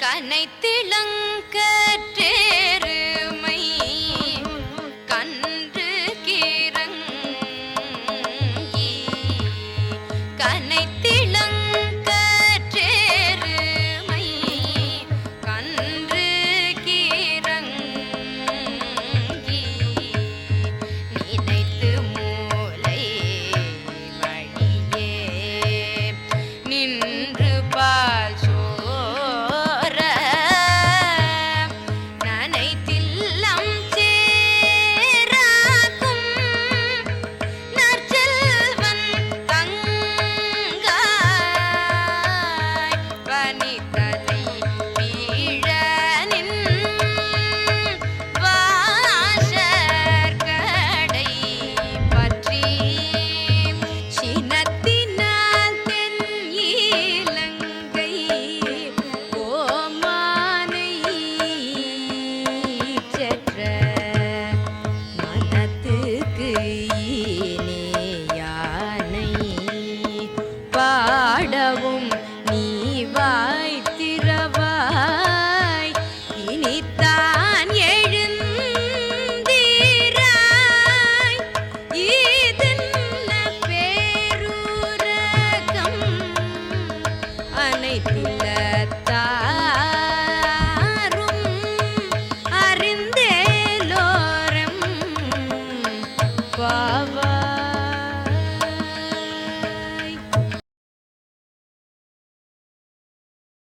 கனைத்திளங்கற்றேருமை மனத்துக்கு இனி யானை பாடவும் நீ வாய்த்திரவாய் இனித்தான் எழுந்தீராய். இதன் பேரூரகம்